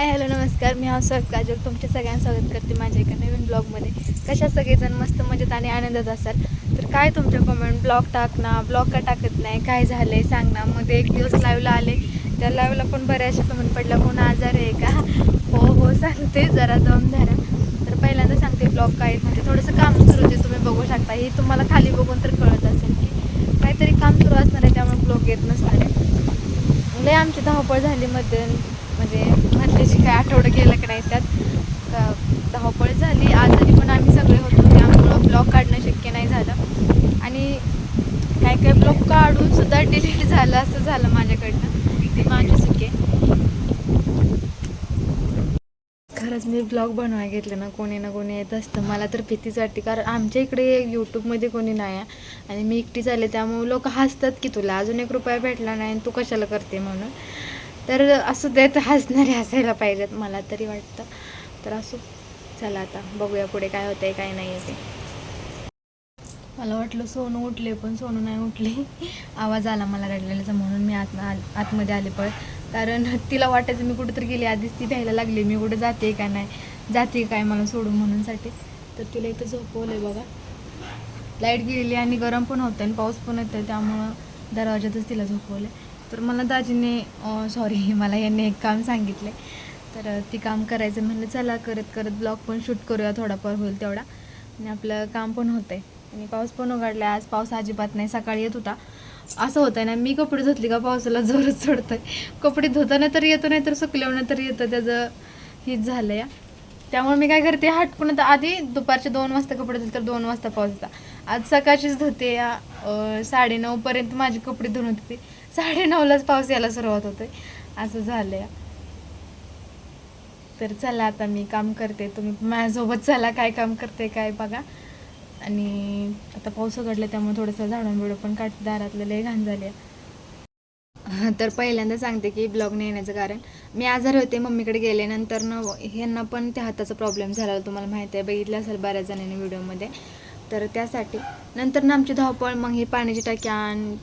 हाय hello नमस्कार. मी housewife Kajal. तुमचे सगळ्यांना स्वागत करते माझ्या एका नवीन ब्लॉगमध्ये. कशा सगळेजण मस्त मजेत आणि आनंदात असाल? तर काय तुमच्या कमेंट ब्लॉग टाकणार ब्लॉग का टाकत नाही? काय झालं आहे सांग ना. मध्ये एक दिवस लाईव्हला आले. त्या लाईव्हला पण बऱ्याचशा कमेंट पडल्या. कोण आजार आहे का? हो हो सांगते. जरा दम धरा. तर पहिल्यांदा सांगते ब्लॉग काय म्हणजे थोडंसं काम सुरू होते तुम्ही बघू शकता. हे तुम्हाला खाली बघून तर कळत असेल की काहीतरी काम सुरू असणार आहे. त्यामुळे ब्लॉग येत नसणार आहे. लय आमची धावपळ झाली मध्ये. म्हणजे त्याची काय आठवडं गेलं की नाही त्यात धावपळ झाली. आजारी पण आम्ही सगळे होतो त्यामुळं ब्लॉग काढणं शक्य नाही झालं. आणि काय काय ब्लॉग काढून सुद्धा डिलीट झालं असं झालं माझ्याकडनं. ते माझी चुके खरंच मी ब्लॉग बनवायला घेतलं ना कोणी ना कोणी येत असतं. मला तर भीतीच वाटते कारण आमच्या इकडे यूट्यूबमध्ये कोणी नाही आहे. आणि मी एकटीच आले त्यामुळे लोक हसतात की तुला अजून एक रुपया भेटला नाही आणि तू कशाला करते म्हणून. तर असं देत हसणारे असायला पाहिजेत मला तरी वाटतं. तर असो चला आता बघूया पुढे काय होतंय काय नाही आहे ते मला वाटलं सोनू उठले पण सोनू नाही उठले. आवाज आला मला रडलेल्याचा म्हणून मी आत आत- आतमध्ये आले पण. कारण तिला वाटायचं मी कुठेतरी गेली आधीच ती भ्यायला लागली मी कुठे जाते का नाही जाते काय मला सोडून म्हणूनसाठी तर तिला इथं झोपवलं आहे बघा. लाइट गेली आणि गरम पण होतं आणि पाऊस पण येतं त्यामुळं दरवाजातच तिला झोपवलं आहे तर मला दाजीने सॉरी मला यांनी एक काम सांगितले. तर ती काम करायचं म्हणलं चला करत करत ब्लॉग पण शूट करूया थोडाफार होईल तेवढा. आणि आपलं काम पण होतं आहे आणि पाऊस पण उघडला आज पाऊस अजिबात नाही सकाळी येत होता. असं होतं ना मी कपडे धुतली का पावसाला जोरच चढतोय कपडे धुताना तर येतो नाही तर सुकल्यावर तर येतं त्याचं हीच झालं या त्यामुळे मी काय करते हटकून आता आधी दुपारचे दोन वाजता कपडे धुतले तर दोन वाजता पाऊस होता. आज सकाळचीच धुते साडे नऊपर्यंत माझे कपडे धुवून होते. साडेनऊलाच पाऊस यायला सुरुवात होते असं झालं आहे तर चला आता मी काम करते. तुम्ही माझ्यासोबत चला काय काम करते काय बघा. आणि आता पाऊस उघडला त्यामुळे थोडंसं झाडून बिडून पण काट दारातलं लय घाण झाली आहे. तर पहिल्यांदा सांगते की ब्लॉग नाही येण्याचं कारण. मी आजारी होते मम्मीकडे गेले नंतर न ह्यांना पण त्या हाताचा प्रॉब्लेम झाला तुम्हाला माहिती आहे. बघितलं असेल बऱ्याच जणांनी व्हिडिओमध्ये. तर त्यासाठी. नंतर ना आमची धावपळ मग ही पाण्याची टाक्या आण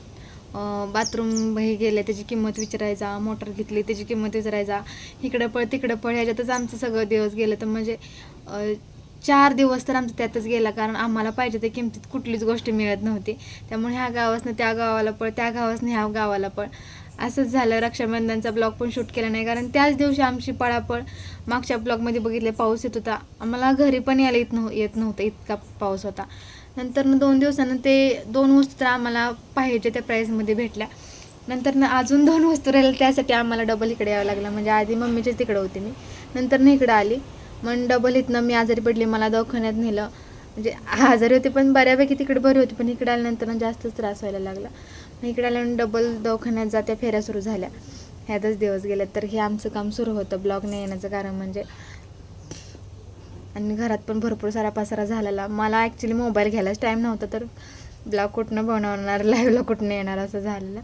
बाथरूम हे गेले त्याची किंमत विचारायचा मोटर घेतली त्याची किंमत विचारायचा. इकडं पळ तिकडं पळ ह्याच्यातच आमचं सगळं दिवस गेलं. तर म्हणजे चार दिवस तर आमचं त्यातच गेला कारण आम्हाला पाहिजे त्या किमतीत कुठलीच गोष्ट मिळत नव्हती. त्यामुळे ह्या गावासनं त्या गावाला पळ त्या गावासनं ह्या गावाला पळ. असंच झालं. रक्षाबंधनचा ब्लॉग पण शूट केला नाही. कारण त्याच दिवशी आमची पळापळ मागच्या ब्लॉगमध्ये बघितले पाऊस येत होता. आम्हाला घरी पण यायला येत नव्ह येत नव्हतं. इतका पाऊस होता. नंतर न दोन दिवसानं ते दोन वस्तू तर आम्हाला पाहिजे त्या प्राईजमध्ये भेटल्या. नंतर ना अजून दोन वस्तू राहिल्या. त्यासाठी आम्हाला डबल इकडे यावं लागलं. म्हणजे आधी मम्मीच्याच तिकडे होते मी. नंतर ना इकडं आली. मग डबल इथनं मी आजारी पडली. मला दवाखान्यात नेलं. म्हणजे आजारी होते पण बऱ्यापैकी तिकडे बरी होती. पण इकडे आल्यानंतर ना जास्तच त्रास व्हायला लागला. इकडे आल्यानंतर डबल दवाखान्यात जात्या फेऱ्या सुरू झाल्या. ह्यातच दिवस गेले तर हे आमचं काम सुरू होतं ब्लॉग नाही येण्याचं कारण म्हणजे. आणि घरात पण भरपूर सारा पसारा झालेला. मला ॲक्च्युली मोबाईल घ्यायलाच टाईम नव्हता तर ब्लॉग कुठनं बनवणार लाईव्हला कुठनं येणार असं झालेलं.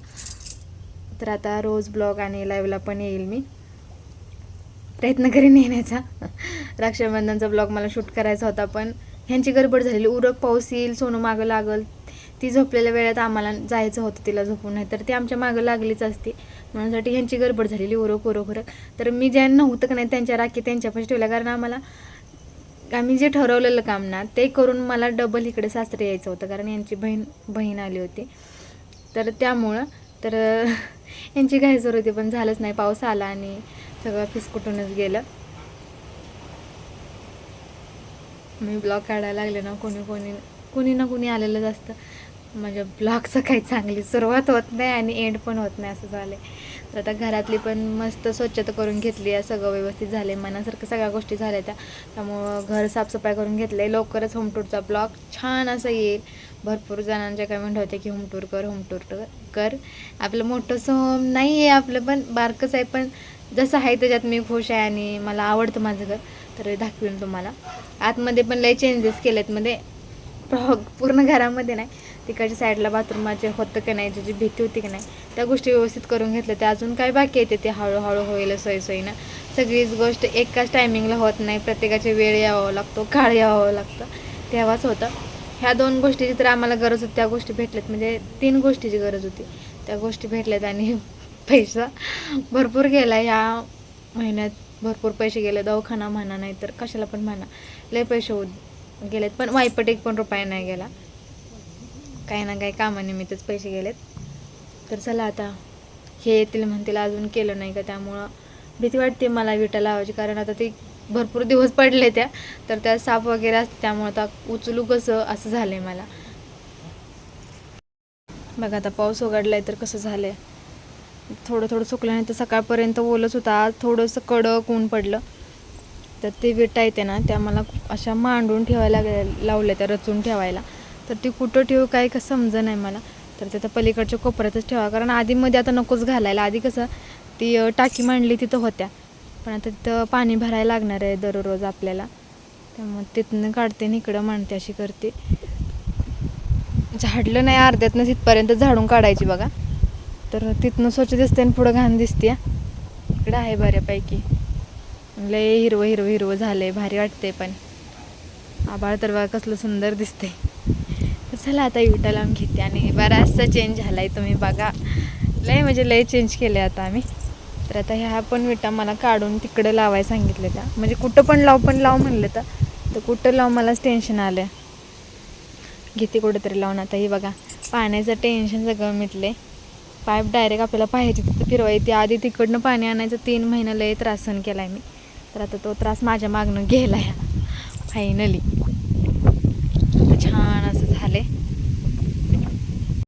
तर आता रोज ब्लॉग आणि लाईव्हला पण येईल मी. प्रयत्न करीन येण्याचा. रक्षाबंधनचा ब्लॉग मला शूट करायचा होता पण ह्यांची गडबड झालेली. उरक पाऊस येईल सोनं मागं लागल. ती झोपलेल्या वेळात आम्हाला जायचं होतं तिला झोपून नाही तर ती आमच्या मागं लागलीच असती. म्हणूनसाठी ह्यांची गडबड झालेली उरक उरक उरक तर मी ज्या नव्हतं का नाही त्यांच्या राखी त्यांच्यापाशी ठेवल्या. कारण आम्हाला आम्ही जे ठरवलेलं काम ना ते करून मला डबल इकडे सासरे यायचं होतं. कारण यांची बहीण बहीण आली होती. तर त्यामुळं तर यांची घाई होती पण झालंच नाही. पाऊस आला आणि सगळं फिसकुटूनच गेलं. मी ब्लॉग काढायला लागले ना कोणी कोणी कोणी ना कोणी आलेलंच असतं. म्हणजे ब्लॉगचं काही चांगली सुरुवात होत नाही आणि एंड पण होत नाही असं झालं तर आता घरातली पण मस्त स्वच्छता करून घेतली आहे सगळं व्यवस्थित झालं मनासारखं सगळ्या गोष्टी झाल्या त्या. त्यामुळं घर साफसफाई करून घेतलं आहे लवकरच होम टूरचा ब्लॉग छान असं येईल. भरपूर जणांच्या कमेंट होते की होम टूर कर होम टूर कर आपलं मोठंसं होम नाही आहे आपलं पण बारकंच आहे पण जसं आहे त्याच्यात मी खुश आहे आणि मला आवडतं माझं घर. तर दाखवेन तुम्हाला. आतमध्ये पण लय चेंजेस केलेत मध्ये. पूर्ण घरामध्ये नाही. तिकडच्या साईडला बाथरूमाचे होतं की नाही ज्याची भीती होती की नाही त्या गोष्टी व्यवस्थित करून घेतल्या. त्या अजून काय बाकी येते ते हळूहळू होईल सोयीसोयीनं सगळीच गोष्ट एकाच टायमिंगला होत नाही. प्रत्येकाचे वेळ यावं लागतो काळ यावं लागतं. तेव्हाच होतं. ह्या दोन गोष्टीची तर आम्हाला गरज होती. त्या गोष्टी भेटल्यात. म्हणजे तीन गोष्टीची गरज होती. त्या गोष्टी भेटल्यात आणि पैसा भरपूर गेला. ह्या महिन्यात भरपूर पैसे गेले. दवाखाना म्हणा नाही तर कशाला पण म्हणा. लय पैसे गेलेत. पण वाईपट एक पण रुपया नाही गेला. काही ना काही कामानिमित्तच पैसे गेलेत. तर चला आता हे येतील म्हणतील अजून केलं नाही का त्यामुळं भीती वाटते मला विटा लावायची कारण आता ते भरपूर दिवस पडले त्या तर त्या साप वगैरे असते त्यामुळं आता उचलू कसं असं झालं आहे मला. बघा आता पाऊस उघडलाय तर कसं झालं आहे थोडं थोडं सुकलं नाही तर सकाळपर्यंत ओलंच होता आज थोडंसं कडक ऊन पडलं. तर ते विटा येते ना त्या मला अशा मांडून ठेवायला लावल्या त्या रचून ठेवायला. तर ती कुठं ठेवू काय कसं समज नाही मला. तर ते त्या पलीकडच्या कोपऱ्यातच ठेवा. कारण आधीमध्ये आता नकोच घालायला. आधी कसं ती टाकी मांडली तिथं होत्या. पण आता तिथं पाणी भरायला लागणार आहे दररोज आपल्याला. त्यामुळे तिथनं काढते आणि इकडं मांडते अशी करते. झाडलं नाही अर्ध्यातनं तिथपर्यंत झाडून काढायची बघा. तर तिथनं स्वच्छ दिसते आणि पुढं घाण दिसते इकडं आहे बऱ्यापैकी. लय हिरवं हिरवं हिरवं झालं आहे भारी वाटते पण. आभाळ तर बघा कसलं सुंदर दिसते तर चला आता विटा लावून घेते आणि बराचसा चेंज झाला आहे तुम्ही बघा. लय म्हणजे लय चेंज केले आता आम्ही. तर आता ह्या पण विटा मला काढून तिकडं लावायला सांगितलं त्या म्हणजे कुठं पण लाव पण लाव म्हणलं तर. तर कुठं लाव मलाच टेन्शन आलं घेते कुठेतरी लावून. आता हे बघा पाण्याचं टेन्शन सगळं मिटले पाईप डायरेक्ट आपल्याला पाहिजे तिथं फिरवायची. आधी तिकडनं पाणी आणायचं तीन महिन्याला लय त्रास सहन केला आहे मी. तर आता तो त्रास माझ्या मागनं गेला आहे फायनली